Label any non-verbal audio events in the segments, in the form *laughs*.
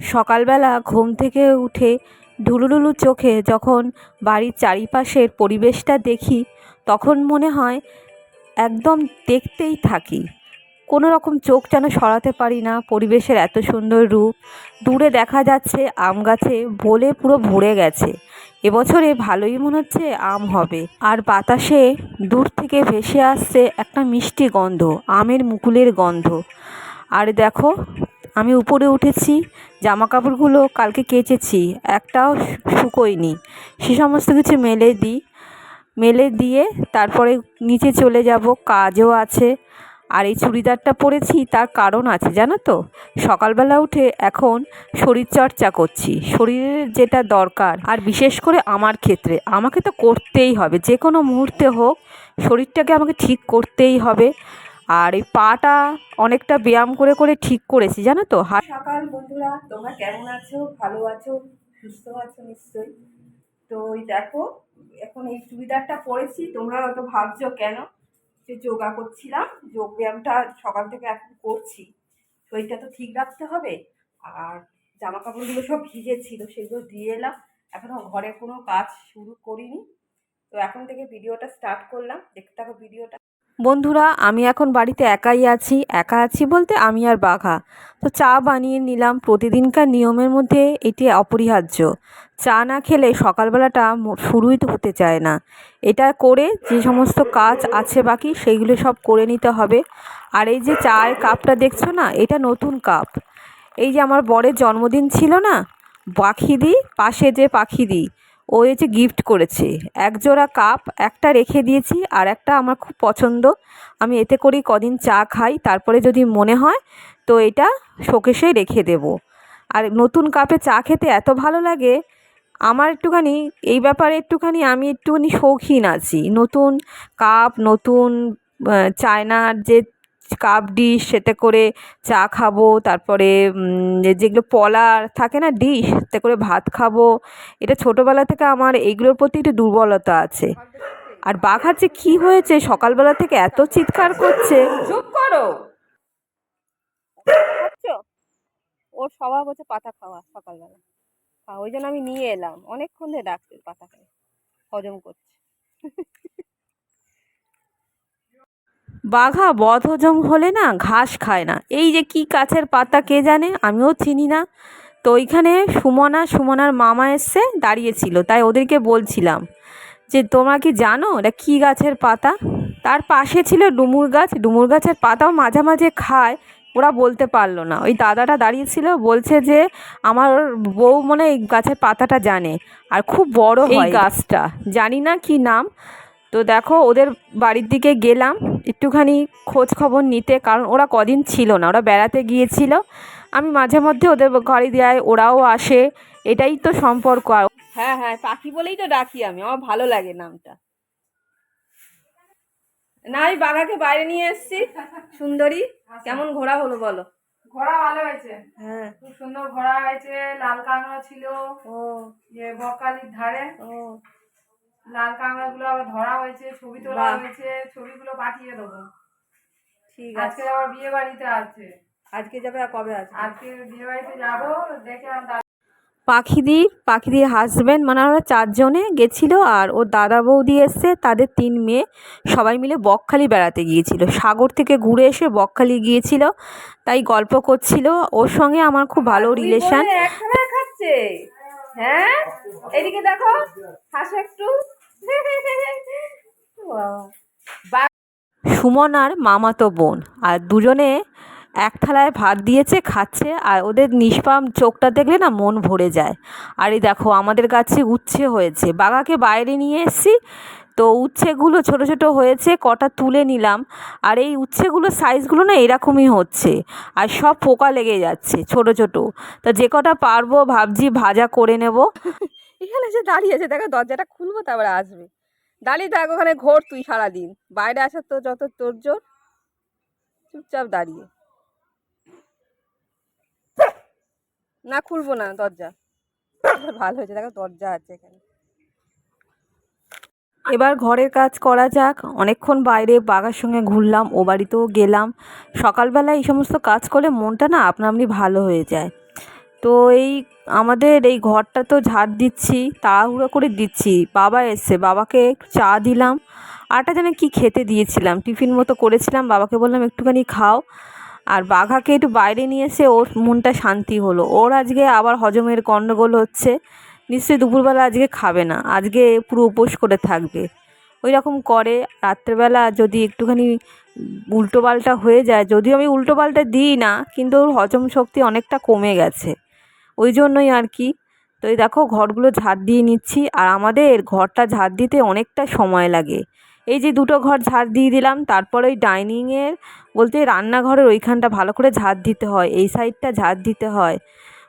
সকালবেলা ঘুম থেকে উঠে ঢুলুঢুলু চোখে যখন বাড়ির চারিপাশের পরিবেশটা দেখি, তখন মনে হয় একদম দেখতেই থাকি। কোনো রকম চোখ যেন সরাতে পারি না, পরিবেশের এত সুন্দর রূপ। দূরে দেখা যাচ্ছে আম গাছে বলে পুরো ভরে গেছে। এবছরে ভালোই মনে হচ্ছে আম হবে। আর বাতাসে দূর থেকে ভেসে আসছে একটা মিষ্টি গন্ধ, আমের মুকুলের গন্ধ। আর দেখো আমি উপরে উঠেছি জামা কাপড়গুলো কালকে কেচেছি, একটাও শুকোয়নি। সে সমস্ত কিছু মেলে দিই মেলে দিয়ে তারপরে নিচে চলে যাব, কাজও আছে। আর এই চুড়িদারটা পরেছি, তার কারণ আছে, জানো তো? সকালবেলা উঠে এখন শরীরচর্চা করছি, শরীরের যেটা দরকার। আর বিশেষ করে আমার ক্ষেত্রে, আমাকে তো করতেই হবে যে কোনো মুহূর্তে হোক, শরীরটাকে আমাকে ঠিক করতেই হবে। আর এই পাটা অনেকটা ব্যায়াম করে করে ঠিক করেছি, জানো তো? সকাল বন্ধুরা, তোমরা কেমন আছো? ভালো আছো? সুস্থ আছো নিশ্চয়ই? তো ওই দেখো, এখন এই চুড়িদারটা পরেছি, তোমরা হয়তো ভাবছ কেন? যে যোগা করছিলাম, যোগ ব্যায়ামটা সকাল থেকে এখন করছি। শরীরটা তো ঠিক রাখতে হবে, আর জামা কাপড়গুলো সব ভিজে ছিল সেগুলো দিয়ে এলাম। এখনও ঘরে কোনো কাজ শুরু করিনি। তো এখন থেকে ভিডিওটা স্টার্ট করলাম, দেখতে থাকো ভিডিওটা। বন্ধুরা, আমি এখন বাড়িতে একাই আছি। একা আছি বলতে আমি আর বাঘা। তো চা বানিয়ে নিলাম। প্রতিদিনকার নিয়মের মধ্যে এটি অপরিহার্য। চা না খেলে সকালবেলাটা শুরুই তো হতে চায় না। এটা করে যে সমস্ত কাজ আছে বাকি, সেইগুলো সব করে নিতে হবে। আর এই যে চায়ের কাপটা দেখছ না, এটা নতুন কাপ। এই যে আমার বরের জন্মদিন ছিল না পাখি পাখিদি, পাশে যে পাখিদি ও যে গিফট করেছে। এক জোড়া কাপ একটা রেখে দিয়েছি আর একটা আমার খুব পছন্দ। আমি এতে করেই কদিন চা খাই, তারপরে যদি মনে হয়, তো এটা শোকেশে রেখে দেব। আর নতুন কাপে চা খেতে এত ভালো লাগে, আমার একটুখানি, এই ব্যাপারে একটুখানি আমি একটুখানি শৌখিন আছি। নতুন কাপ নতুন চায়নার যে কাপ ডিশ সেটা করে চা খাব তারপরে যেগুলো পলার থাকে না ডিশ তাতে করে ভাত খাব। এটা ছোটোবেলা থেকে আমার এইগুলোর প্রতি একটু দুর্বলতা আছে। আর বাঘার যে কী হয়েছে সকালবেলা থেকে এত চিৎকার করছে। চুপ করো। ওর স্বভাব হচ্ছে পাতা খাওয়া সকালবেলা। খাওয়া ওই জন্য আমি নিয়ে এলাম। অনেকক্ষণ ধরে ডাকছে পাতা খাই হজম করছে। বাঘা বদ হজম হলে না ঘাস খায় না। এই যে কি গাছের পাতা কে জানে? আমিও চিনি না। তো ওইখানে সুমনা সুমনার মামা এসছে দাঁড়িয়েছিল তাই ওদেরকে বলছিলাম যে তোমরা কি জানো এটা কী গাছের পাতা? তার পাশে ছিল ডুমুর গাছ। ডুমুর গাছের পাতাও মাঝে মাঝে খায় ওরা বলতে পারল না। ওই দাদাটা দাঁড়িয়েছিল বলছে যে আমার বউ মনে এই গাছের পাতাটা জানে। আর খুব বড় হয়। গাছটা। জানি না কি নাম। তো দেখো ওদের বাড়ির দিকে গেলাম একটুখানি খোঁজ খবর নিতে কারণ ওরা কদিন ছিল না ওরা বেড়াতে গিয়েছিল। আমি মাঝে মধ্যে ওদের ঘরে যাই ওরাও আসে এটাই তো সম্পর্ক। আর হ্যাঁ হ্যাঁ পাখি বলেই তো ডাকি আমি আমার ভালো লাগে নামটা। না আমি বাঘাকে বাইরে নিয়ে এসেছি। সুন্দরী কেমন ঘোরা হলো বলো? ঘোড়া ভালো হয়েছে। হ্যাঁ। খুব সুন্দর ঘোড়া হয়েছে লাল কাঁকড়া ছিল ও। যে বকালির ধারে। ও। লাল কাঁকড়া গুলো আবার ধরা হয়েছে ছবি তোলা। হয়েছে ছবিগুলো পাঠিয়ে দেবো। ঠিক আজকে আছে আবার বিয়ে বাড়িতে আছে। আজকে যাবে আর কবে আছে? আজকে বিয়ে বাড়িতে যাব দেখে আর দা- পাখিদির পাখিদির হাজব্যান্ড মানে আমরা চারজনে গেছিল আর ওর দাদা বৌদি এসছে তাদের তিন মেয়ে। সবাই মিলে বকখালি বেড়াতে গিয়েছিল। সাগর থেকে ঘুরে এসে বকখালি গিয়েছিল তাই গল্প করছিল। ওর সঙ্গে আমার খুব ভালো রিলেশন হ্যাঁ? এদিকে দেখো হাসো একটু। সুমনার মামাতো বোন, আর দুজনে এক থালায় ভাত দিয়েছে, খাচ্ছে, আর ওদের নিষ্পাম চোখটা দেখলে না মন ভরে যায়। আর এই দেখো, আমাদের গাছে উচ্ছে হয়েছে। বাগাকে বাইরে নিয়ে এসেছি, তো উচ্ছেগুলো ছোট ছোট হয়েছে, কটা তুলে নিলাম। আর এই উচ্ছেগুলো সাইজগুলো না এরকমই হচ্ছে, আর সব পোকা লেগে যাচ্ছে ছোট ছোট। তা যে কটা পারব ভাবছি ভাজা করে নেব। এখানে এসে দাঁড়িয়ে আছে, দেখো দরজাটা খুলবো তারপরে আসবে। দাঁড়িয়ে থাক ওখানে ঘোর তুই সারাদিন। বাইরে আসার তো যত তোর জোর, চুপচাপ দাঁড়িয়ে। না, খুলবো না দরজা। ভালো হয়েছে, দেখো দরজা আছে এখানে। এবার ঘরের কাজ করা যাক। অনেকক্ষণ বাইরে বাগার সঙ্গে ঘুরলাম, ও বাড়িতেও গেলাম। সকালবেলা এই সমস্ত কাজ করলে মনটা না আপনা আপনি ভালো হয়ে যায়। তো এই আমাদের এই ঘরটা তো ঝাড় দিচ্ছি, তাড়াহুড়ো করে দিচ্ছি। বাবা এসছে, বাবাকে চা দিলাম। আরটা যেন কী খেতে দিয়েছিলাম, টিফিন মতো করেছিলাম, বাবাকে বললাম একটুখানি খাও। আর বাঘাকে একটু বাইরে নিয়ে এসে ওর মনটা শান্তি হলো। ওর আজকে আবার হজমের গণ্ডগোল হচ্ছে, নিশ্চয়ই দুপুরবেলা আজকে খাবে না, আজকে পুরো উপোস করে থাকবে। ওই রকম করে, রাত্রেবেলা যদি একটুখানি উল্টো পাল্টা হয়ে যায়, যদিও আমি উল্টো পাল্টা দিই না, কিন্তু ওর হজম শক্তি অনেকটা কমে গেছে। ওই জন্যই আর কি। তো এই দেখো, ঘরগুলো ঝাড় দিয়ে নিচ্ছি। আর আমাদের ঘরটা ঝাড় দিতে অনেকটা সময় লাগে। এই যে দুটো ঘর ঝাড় দিয়ে দিলাম, তারপরে ওই ডাইনিংয়ের বলতে রান্নাঘরের ওইখানটা ভালো করে ঝাড় দিতে হয়, এই সাইডটা ঝাড় দিতে হয়।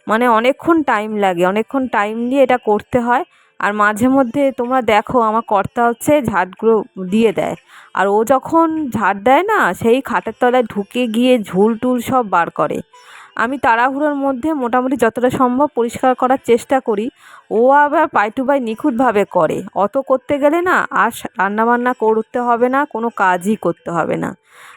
মানে অনেকক্ষণ টাইম লাগে, অনেকক্ষণ টাইম দিয়ে এটা করতে হয়। আর মাঝে মধ্যে তোমরা দেখো, আমার কর্তা হচ্ছে ঝাড়গুলো দিয়ে দেয়। আর ও যখন ঝাড় দেয় না, সেই খাটের তলায় ঢুকে গিয়ে ঝুল টুল সব বার করে। আমি তাড়াহুড়োর মধ্যে মোটামুটি যতটা সম্ভব পরিষ্কার করার চেষ্টা করি। ও আবার পাই টু পাই নিখুঁতভাবে করে। অত করতে গেলে না আর রান্নাবান্না করতে হবে না, কোনো কাজই করতে হবে না।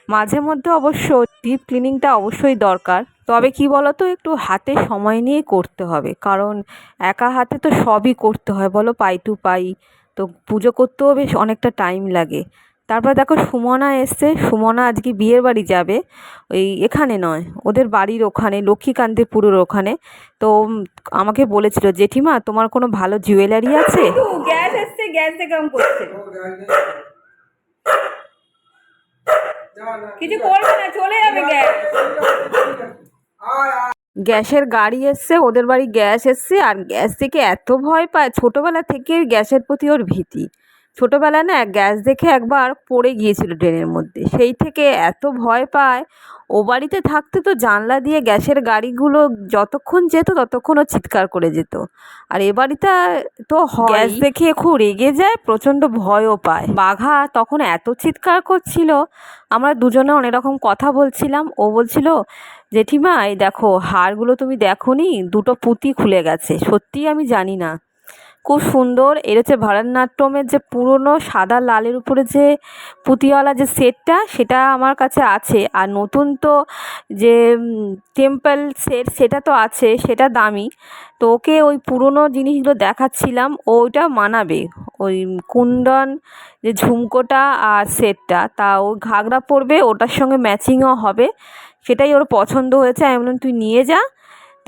মাঝে মধ্যে অবশ্য ডিপ ক্লিনিংটা অবশ্যই দরকার। তবে কি বলো তো একটু হাতে সময় নিয়ে করতে হবে। কারণ একা হাতে তো সবই করতে হয়। বলো পাই টু পাই তো পুজো করতেও বেশ অনেকটা টাইম লাগে। তারপর দেখো সুমনা এসছে। সুমনা আজকে বিয়ের বাড়ি যাবে। ওই এখানে নয় ওদের বাড়ির ওখানে লক্ষ্মীকান্তিপুরের ওখানে। তো আমাকে বলেছিল জেঠিমা তোমার কোনো ভালো জুয়েলারি আছে? গ্যাস গ্যাস থেকে করছে। কিছু করবে না চলে যাবে গ্যাস। গ্যাসের গাড়ি এসছে ওদের বাড়ি গ্যাস এসছে আর গ্যাস থেকে এত ভয় পায় ছোটোবেলা থেকে গ্যাসের প্রতি ওর ভীতি। ছোটোবেলায় না গ্যাস দেখে একবার পড়ে গিয়েছিল ড্রেনের মধ্যে। সেই থেকে এত ভয় পায়, ও বাড়িতে থাকতে তো জানলা দিয়ে গ্যাসের গাড়িগুলো যতক্ষণ যেত ততক্ষণ ও চিৎকার করে যেত। আর এ বাড়িতে তো গ্যাস দেখে খুব রেগে যায়, প্রচণ্ড ভয়ও পায়। বাঘা তখন এত চিৎকার করছিল, আমরা দুজনে অনেক রকম কথা বলছিলাম। ও বলছিল, জেঠিমা, এই দেখো, হাড়গুলো তুমি দেখো নি দুটো পুঁতি খুলে গেছে। সত্যিই আমি জানি না। খুব সুন্দর। এর হচ্ছে ভারতনাট্যমের যে পুরনো সাদা লালের উপরে যে পুঁতিওয়ালা যে সেটটা, সেটা আমার কাছে আছে। আর নতুন তো যে টেম্পল সেট সেটা তো আছে, সেটা দামি। তো ওকে ওই পুরনো জিনিসগুলো দেখাচ্ছিলাম ওইটা মানাবে। ওই কুন্দন যে ঝুমকোটা আর সেটটা, তা ও ঘাগরা পরবে, ওটার সঙ্গে ম্যাচিংও হবে। সেটাই ওর পছন্দ হয়েছে, আমি বললাম, তুই নিয়ে যা।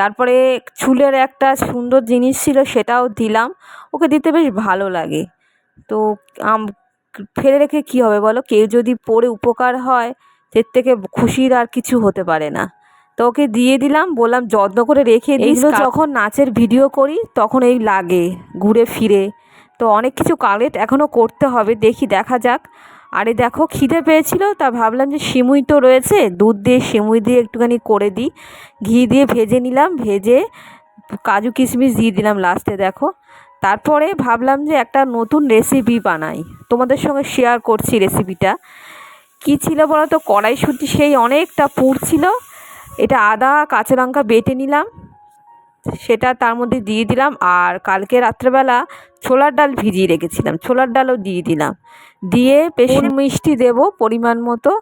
তারপরে চুলের একটা সুন্দর জিনিস ছিল সেটাও দিলাম। ওকে দিতে বেশ ভালো লাগে। তো আম- ফেলে রেখে কী হবে বলো? কেউ যদি পড়ে উপকার হয় এর থেকে খুশির আর কিছু হতে পারে না। তো ওকে দিয়ে দিলাম বললাম যত্ন করে রেখে দিস যখন নাচের ভিডিও করি তখন এই লাগে ঘুরে ফিরে। তো অনেক কিছু কালেক্ট এখনও করতে হবে দেখি দেখা যাক। আরে দেখো খিদে পেয়েছিল, তা ভাবলাম যে সিমুই তো রয়েছে, দুধ দিয়ে সিমুই দিয়ে একটুখানি করে দিই। ঘি দিয়ে ভেজে নিলাম, ভেজে কাজু কিশমিশ দিয়ে দিলাম লাস্টে, দেখো। তারপরে ভাবলাম যে একটা নতুন রেসিপি বানাই। তোমাদের সঙ্গে শেয়ার করছি রেসিপিটা কী ছিল বলো তো, কড়াইশুঁটি সেই অনেকটা পুর ছিল। এটা আদা, কাঁচা লঙ্কা বেটে নিলাম, সেটা তার মধ্যে দিয়ে দিলাম, আর কালকে রাত্রেবেলা ছোলার ডাল ভিজিয়ে রেখেছিলাম, ছোলার ডালও দিয়ে দিলাম। দিয়ে বেশি মিষ্টি দেব পরিমাণ মতো।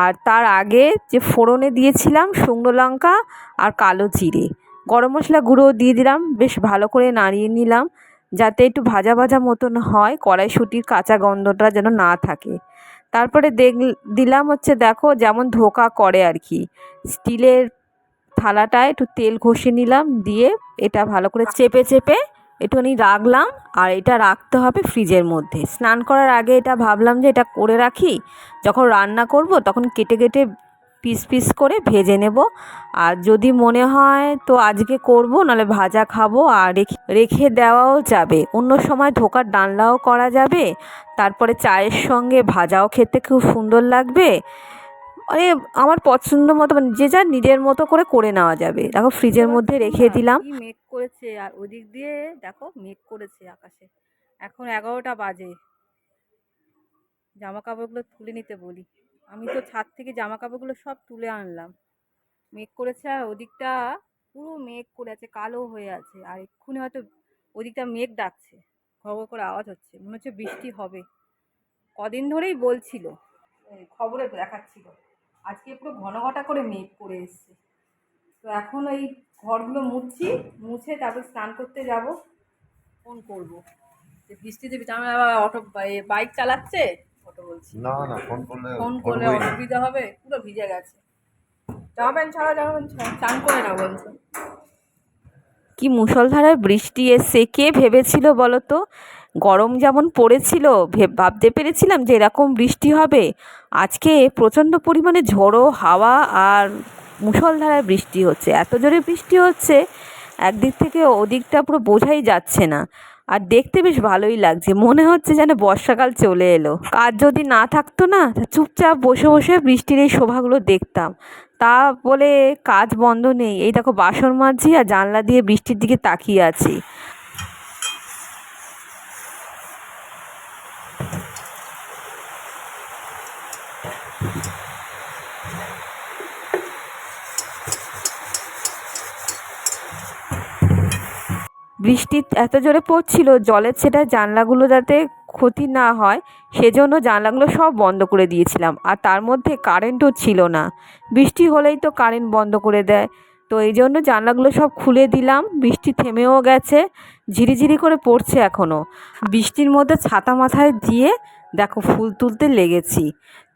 আর তার আগে যে ফোড়নে দিয়েছিলাম শুকনো লঙ্কা আর কালো জিরে। গরম মশলা গুঁড়ো দিয়ে দিলাম বেশ ভালো করে নাড়িয়ে নিলাম যাতে একটু ভাজা ভাজা মতন হয় কড়াইশুঁটির কাঁচা গন্ধটা যেন না থাকে। তারপরে দেখ দিলাম হচ্ছে দেখো যেমন ধোকা করে আর কি। স্টিলের থালাটায় একটু তেল ঘষে নিলাম দিয়ে এটা ভালো করে চেপে চেপে একটুখানি রাখলাম আর এটা রাখতে হবে ফ্রিজের মধ্যে। স্নান করার আগে এটা ভাবলাম যে এটা করে রাখি। যখন রান্না করব তখন কেটে কেটে পিস পিস করে ভেজে নেব। আর যদি মনে হয় তো আজকে করব, নাহলে ভাজা খাব আর রেখে রেখে দেওয়াও যাবে। অন্য সময় ধোকার ডালনাও করা যাবে। তারপরে চায়ের সঙ্গে ভাজাও খেতে খুব সুন্দর লাগবে। মানে আমার পছন্দ মতো মানে যে যার নিজের মতো করে করে নেওয়া যাবে। দেখো ফ্রিজের মধ্যে রেখে দিলাম। মেঘ করেছে আর ওদিক দিয়ে দেখো মেঘ করেছে আকাশে। এখন এগারোটা বাজে। জামা কাপড়গুলো তুলে নিতে বলি। আমি তো ছাদ থেকে জামা কাপড়গুলো সব তুলে আনলাম। মেঘ করেছে আর ওদিকটা পুরো মেঘ করে আছে কালো হয়ে আছে। আর এক্ষুনি হয়তো ওদিকটা মেঘ ডাকছে। ঘর করে আওয়াজ হচ্ছে। মনে হচ্ছে বৃষ্টি হবে। কদিন ধরেই বলছিল। খবরে দেখাচ্ছিল। আজকে পুরো ঘন ঘটা করে মেঘ করে এসছে। তো এখন ওই ঘরগুলো মুছছি মুছে তারপর স্নান করতে যাব। ফোন করব। যে বৃষ্টিতে আমার আবার অটো বাইক চালাচ্ছে? অটো বলছি। না না ফোন করলে ফোন করলে অসুবিধা হবে পুরো ভিজে গেছে। জামা প্যান্ট ছাড়া জামা প্যান্ট ছাড়া। চান করে না বলছে। কি মুষলধারায় বৃষ্টি এসছে কে ভেবেছিল বলো তো? গরম যেমন পড়েছিল ভাবতে পেরেছিলাম যে এরকম বৃষ্টি হবে। আজকে প্রচণ্ড পরিমাণে ঝড়ো হাওয়া আর মুষলধারায় বৃষ্টি হচ্ছে। এত জোরে বৃষ্টি হচ্ছে, একদিক থেকে ওদিকটা পুরো বোঝাই যাচ্ছে না। আর দেখতে বেশ ভালোই লাগছে, মনে হচ্ছে যেন বর্ষাকাল চলে এলো। কাজ যদি না থাকতো না চুপচাপ বসে বসে বৃষ্টির এই শোভাগুলো দেখতাম। তা বলে কাজ বন্ধ নেই। এই দেখো বাসন মাঝি আর জানলা দিয়ে বৃষ্টির দিকে তাকিয়ে আছি। বৃষ্টি এত জোরে পড়ছিল, জলের সেটা জানলাগুলো যাতে ক্ষতি না হয়, সেজন্য জানলাগুলো সব বন্ধ করে দিয়েছিলাম। আর তার মধ্যে কারেন্টও ছিল না। বৃষ্টি হলেই তো কারেন্ট বন্ধ করে দেয়। তো এই জন্য জানলাগুলো সব খুলে দিলাম। বৃষ্টি থেমেও গেছে, ঝিরিঝিরি করে পড়ছে এখনও বৃষ্টির মধ্যে ছাতা মাথায় দিয়ে দেখো ফুল তুলতে লেগেছি।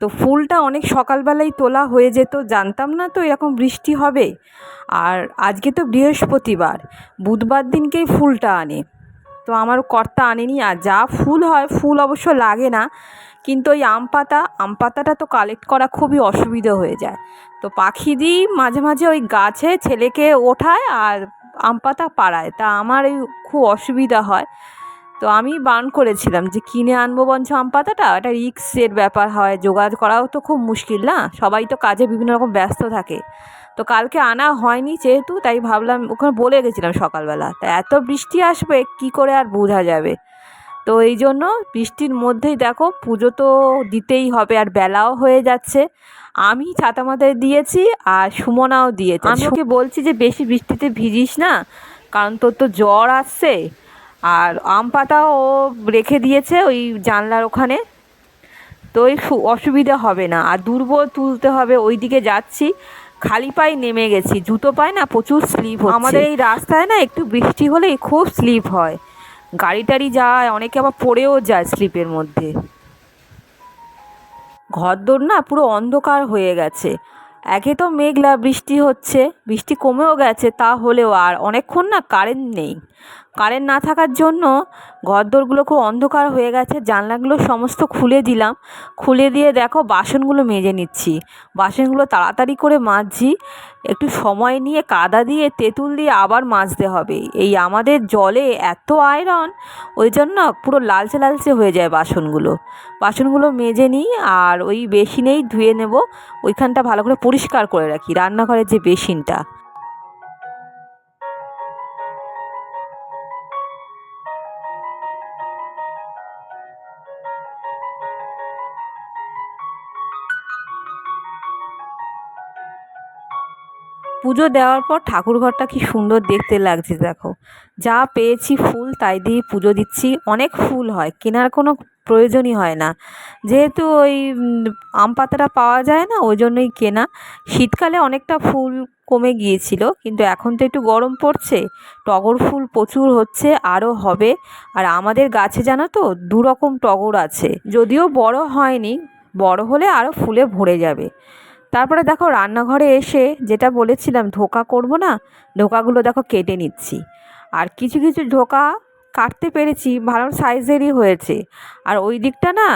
তো ফুলটা অনেক সকালবেলাই তোলা হয়ে যেত, জানতাম না তো এরকম বৃষ্টি হবে। আর আজকে তো বৃহস্পতিবার, বুধবার দিনকেই ফুলটা আনে। তো আমার কর্তা আনেনি, আর যা ফুল হয়, ফুল অবশ্য লাগে না, কিন্তু ওই আম পাতা, আম পাতাটা তো কালেক্ট করা খুবই অসুবিধা হয়ে যায়। তো পাখি দিই মাঝে মাঝে ওই গাছে ছেলেকে ওঠায় আর আম পাতা পাড়ায়। তা আমার এই খুব অসুবিধা হয়। তো আমি বারণ করেছিলাম যে কিনে আনব বঞ্চ আম পাতাটা? এটা রিক্সের ব্যাপার হয় জোগাড় করাও তো খুব মুশকিল না? সবাই তো কাজে বিভিন্ন রকম ব্যস্ত থাকে। তো কালকে আনা হয়নি যেহেতু তাই ভাবলাম ওখানে বলে গেছিলাম সকালবেলা। তা এত বৃষ্টি আসবে কি করে আর বোঝা যাবে? তো এই জন্য বৃষ্টির মধ্যেই দেখো পুজো তো দিতেই হবে আর বেলাও হয়ে যাচ্ছে। আমি ছাতা মাথায় দিয়েছি আর সুমনাও দিয়েছে। আমি ওকে বলছি যে বেশি বৃষ্টিতে ভিজিস না কারণ তোর তো জ্বর আসছে। আর আম পাতাও ও রেখে দিয়েছে ওই জানলার ওখানে। তো ওই অসুবিধা হবে না। আর দুর্বল তুলতে হবে ওই দিকে যাচ্ছি। খালি পায়ে নেমে গেছি, জুতো পায় না, প্রচুর স্লিপ হচ্ছে। আমাদের এই রাস্তায় না, একটু বৃষ্টি হলেই খুব স্লিপ হয়। গাড়ি টাড়ি যায়, অনেকে আবার পড়েও যায় স্লিপের মধ্যে। ঘরদোর না পুরো অন্ধকার হয়ে গেছে। একে তো মেঘলা বৃষ্টি হচ্ছে, বৃষ্টি কমেও গেছে, তা হলেও আর। অনেকক্ষণ না কারেন্ট নেই। কারেন্ট না থাকার জন্য ঘরদোরগুলো খুব অন্ধকার হয়ে গেছে, জানলাগুলো সমস্ত খুলে দিলাম। খুলে দিয়ে দেখো বাসনগুলো মেজে নিচ্ছি। বাসনগুলো তাড়াতাড়ি করে মাজছি। একটু সময় নিয়ে কাদা দিয়ে তেঁতুল দিয়ে আবার মাজতে হবে। এই আমাদের জলে এত আয়রন, ওই জন্য পুরো লালচে লালচে হয়ে যায় বাসনগুলো। বাসনগুলো মেজে নিই আর ওই বেসিনেই ধুয়ে নেব। ওইখানটা ভালো করে পরিষ্কার করে রাখি, রান্নাঘরের যে বেসিনটা। পুজো দেওয়ার পর ঠাকুরঘরটা কি সুন্দর দেখতে লাগছে, দেখো। যা পেয়েছি ফুল, তাই দিয়ে পুজো দিচ্ছি। অনেক ফুল হয়, কেনার কোনো প্রয়োজনই হয় না। যেহেতু ওই আম পাতাটা পাওয়া যায় না, ওই জন্যই কেনা। শীতকালে অনেকটা ফুল কমে গিয়েছিল, কিন্তু এখন তো একটু গরম পড়ছে। টগর ফুল প্রচুর হচ্ছে, আরও হবে। আর আমাদের গাছে জানো তো দু রকম টগর আছে। যদিও বড় হয়নি, বড় হলে আরও ফুলে ভরে যাবে। তারপরে দেখো রান্নাঘরে এসে যেটা বলেছিলাম ধোকা করব না ধোকাগুলো দেখো কেটে নিচ্ছি। আর কিছু কিছু ধোকা কাটতে পেরেছি, ভালো সাইজেরই হয়েছে। আর ওই দিকটা না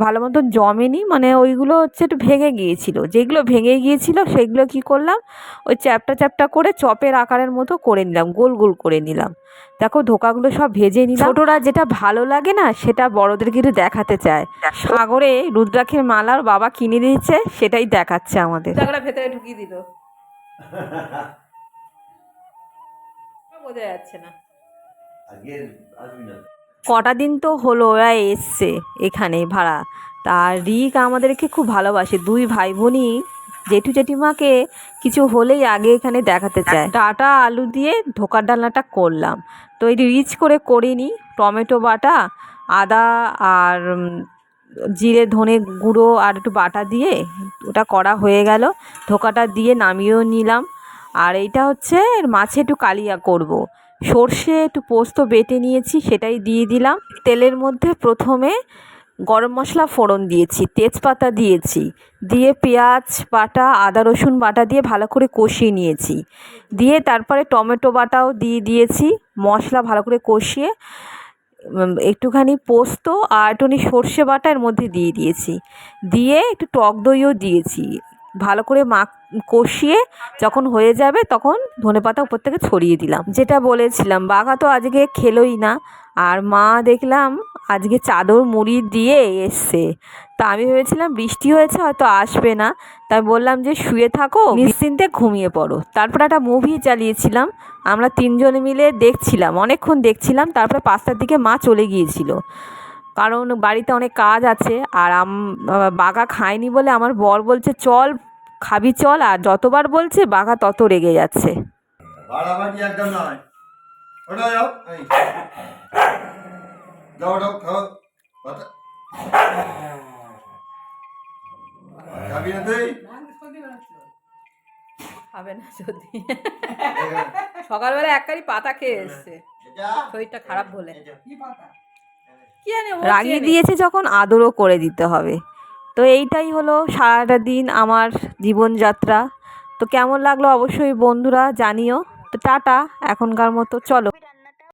ভালো মতন জমেনি মানে ওইগুলো হচ্ছে একটু ভেঙে গিয়েছিল। যেগুলো ভেঙে গিয়েছিল সেগুলো কি করলাম? ওই চ্যাপটা চ্যাপটা করে চপের আকারের মতো করে নিলাম গোল গোল করে নিলাম। দেখো ধোকাগুলো সব ভেজে নিলাম। ছোটরা যেটা ভালো লাগে না সেটা বড়দের কিন্তু দেখাতে চায়। সাগরে রুদ্রাক্ষের মালার বাবা কিনে দিয়েছে সেটাই দেখাচ্ছে আমাদের। ভেতরে ঢুকিয়ে দিল। *laughs* বোঝা যাচ্ছে না। আজকে আসবি না। কটা দিন তো হলো ওরা এসছে এখানে ভাড়া। তা রিক আমাদেরকে খুব ভালোবাসে। দুই ভাই বোনই জেঠু জেঠিমাকে কিছু হলেই আগে এখানে দেখাতে চায়। ডাটা আলু দিয়ে ধোকার ডালনাটা করলাম। তো এই রিচ করে করিনি। টমেটো বাটা, আদা আর জিরে, ধনে গুঁড়ো আর একটু বাটা দিয়ে ওটা করা হয়ে গেল। ধোকাটা দিয়ে নামিয়েও নিলাম। আর এইটা হচ্ছে মাছে একটু কালিয়া করব। সর্ষে একটু পোস্ত বেটে নিয়েছি, সেটাই দিয়ে দিলাম। তেলের মধ্যে প্রথমে গরম মশলা ফোড়ন দিয়েছি, তেজপাতা দিয়েছি, দিয়ে পেঁয়াজ বাটা, আদা রসুন বাটা দিয়ে ভালো করে কষিয়ে নিয়েছি। দিয়ে তারপরে টমেটো বাটাও দিয়ে দিয়েছি, মশলা ভালো করে কষিয়ে একটুখানি পোস্ত আর একটুখানি সর্ষে বাটা এর মধ্যে দিয়ে দিয়েছি। দিয়ে একটু টক দইও দিয়েছি, ভালো করে মাখ কষিয়ে যখন হয়ে যাবে তখন ধনেপাতা উপর থেকে ছড়িয়ে দিলাম। যেটা বলেছিলাম, বাঘা তো আজকে খেলোই না। আর মা দেখলাম আজকে চাদর মুড়ি দিয়ে এসছে। তা আমি ভেবেছিলাম বৃষ্টি হয়েছে, হয়তো আসবে না। তাই বললাম যে শুয়ে থাকো, নিশ্চিন্তে ঘুমিয়ে পড়ো। তারপর একটা মুভি চালিয়েছিলাম, আমরা তিনজনে মিলে দেখছিলাম, অনেকক্ষণ দেখছিলাম, তারপরে পাঁচটার দিকে মা চলে গিয়েছিল। কারণ বাড়িতে অনেক কাজ আছে, আর আম বাঘা খায়নি বলে আমার বর বলছে, চল খাবি চল আর যতবার বলছে বাঘা তত রেগে যাচ্ছে। বাড়াবাড়ি একদম নয়। ওটা যাও যাও ওটাও খাও। খাবি না তুই? খাবে না যদি। সকালবেলা এক পাতা খেয়ে এসছে। শরীরটা খারাপ বলে। রাগিয়ে। দিয়েছে যখন আদরও করে দিতে হবে। তো এইটাই হলো সারাটা দিন আমার জীবনযাত্রা। তো কেমন লাগল অবশ্যই বন্ধুরা জানিও। তো টাটা, এখনকার মতো, চলো।